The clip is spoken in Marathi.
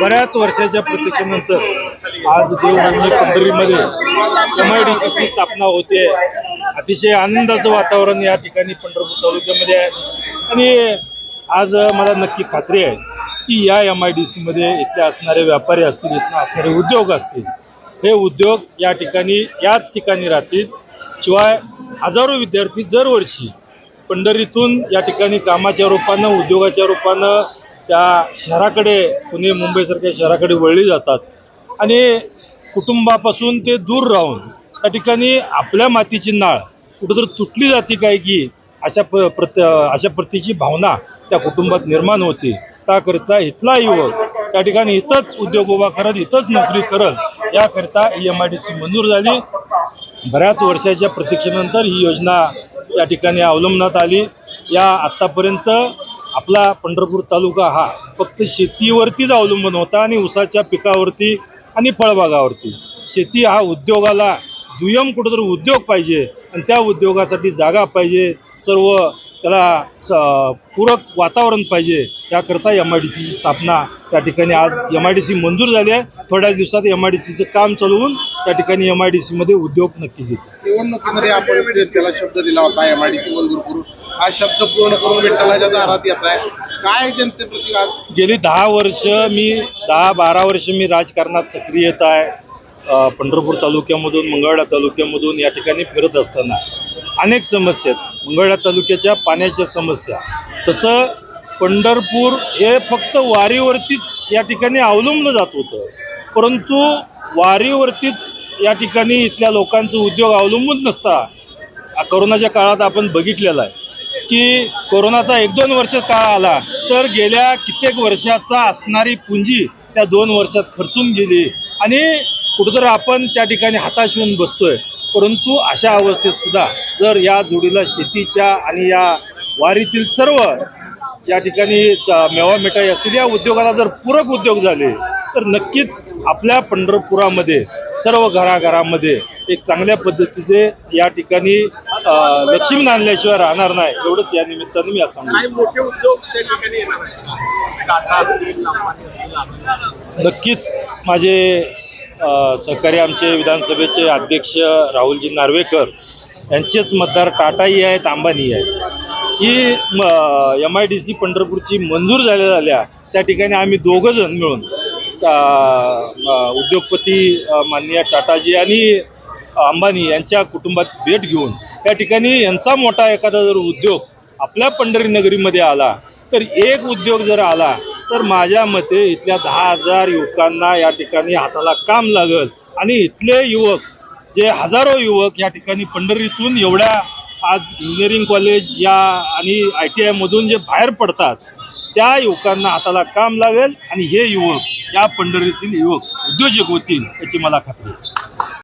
बऱ्याच वर्षाच्या प्रतीक्षेनंतर आज देवभूमी पंढरीमध्ये एम आय डी स्थापना होते. अतिशय आनंदाचं वातावरण या ठिकाणी पंढरपूर तालुक्यामध्ये आहे. आणि आज मला नक्की खात्री आहे की या एम आय डी सीमध्ये इथले असणारे व्यापारी असतील इथले असणारे उद्योग असतील हे उद्योग या ठिकाणी याच ठिकाणी राहतील. शिवाय हजारो विद्यार्थी दरवर्षी पंढरीतून या ठिकाणी कामाच्या रूपानं उद्योगाच्या रूपानं त्या शहराकडे पुणे मुंबईसारख्या शहराकडे वळली जातात. आणि कुटुंबापासून ते दूर राहून त्या ठिकाणी आपल्या मातीची नाळ कुठंतरी तुटली जाते काय की अशा प प्रत अशा प्रतीची भावना त्या कुटुंबात निर्माण होते. त्याकरिता इथला युवक त्या ठिकाणी इथंच उद्योग उभा करत इथंच नोकरी करत याकरिता ही एम आय डी सी मंजूर झाली. बऱ्याच वर्षाच्या प्रतीक्षेनंतर ही योजना या ठिकाणी अवलंबण्यात आली. या आत्तापर्यंत आपला पंढरपूर तालुका हा फक्त शेतीवरतीच अवलंबून होता आणि ऊसाच्या पिकावरती आणि फळबागावरती. शेती हा उद्योगाला दुय्यम कुठंतरी उद्योग पाहिजे आणि त्या उद्योगासाठी जागा पाहिजे सर्व त्याला स पूरक वातावरण पाहिजे याकरता एम आय डी सीची स्थापना त्या ठिकाणी आज एम आय डी सी मंजूर झाली आहे. थोड्याच दिवसात एम आय डी सीचं काम चालवून त्या ठिकाणी एम आय डी सीमध्ये उद्योग नक्कीच येतील. निवडणुकीमध्ये आपण शब्द दिला होता एम आय डी सी मंजूर करून. हा शब्द पूर्ण करून विठ्ठलाच्या दारात येत आहे. काय जनतेप्रती आज गेली दहा वर्ष मी दहा बारा वर्ष मी राजकारणात सक्रियता आहे. पंढरपूर तालुक्यामधून मंगळवेढा तालुक्यामधून या ठिकाणी फिरत असताना अनेक समस्या आहेत. मंगळवेढा तालुक्याच्या पाण्याच्या समस्या. तसं पंढरपूर हे फक्त वारीवरतीच या ठिकाणी अवलंबलं जात होतं. परंतु वारीवरतीच या ठिकाणी इथल्या लोकांचं उद्योग अवलंबून नसता. करोनाच्या कोरोनाच्या काळात आपण बघितलेलं आहे. की कोरोनाचा एक दोन वर्ष काळ आला तर गेल्या कित्येक वर्षाचा असणारी पुंजी त्या दोन वर्षात खर्चून गेली. आणि कुठंतरी आपण त्या ठिकाणी हाताश होऊन बसतोय. परंतु अशा अवस्थेत सुद्धा जर या जोडीला शेतीच्या आणि या वारीतील सर्व या ठिकाणी मेवा मिठाई असतील या उद्योगाला जर पूरक उद्योग झाले तर नक्कीच आपल्या पंढरपुरामध्ये सर्व घराघरामध्ये एक चांगल्या पद्धतीचे या ठिकाणी लक्ष्मी आणल्याशिवाय राहणार नाही एवढंच या निमित्ताने मी मोठे उद्योग त्या ठिकाणी अदानी नक्कीच माझे सहकारी आमचे विधानसभेचे अध्यक्ष राहुलजी नार्वेकर यांचेच मतदार टाटाही आहेत अंबानी आहेत. ही एम आय डी सी पंढरपूरची मंजूर झाल्या झाल्या त्या ठिकाणी आम्ही दोघं जण मिळून उद्योगपती माननीय टाटाजी आणि अंबानी यांच्या कुटुंबात भेट घेऊन त्या ठिकाणी यांचा मोठा एखादा जर उद्योग आपल्या पंढरी नगरीमध्ये आला तर एक उद्योग जर आला तर माझ्या मते इथल्या दहा हजार युवकांना या ठिकाणी हाताला काम लागल. आणि इथले युवक जे हजारो युवक या ठिकाणी पंढरीतून एवढ्या आज इंजिनिअरिंग कॉलेज या आणि आय टी आयमधून जे बाहेर पडतात त्या युवकांना हाताला काम लागेल आणि हे युवक या पंढरीतील युवक उद्योजक होतील याची मला खात्री आहे.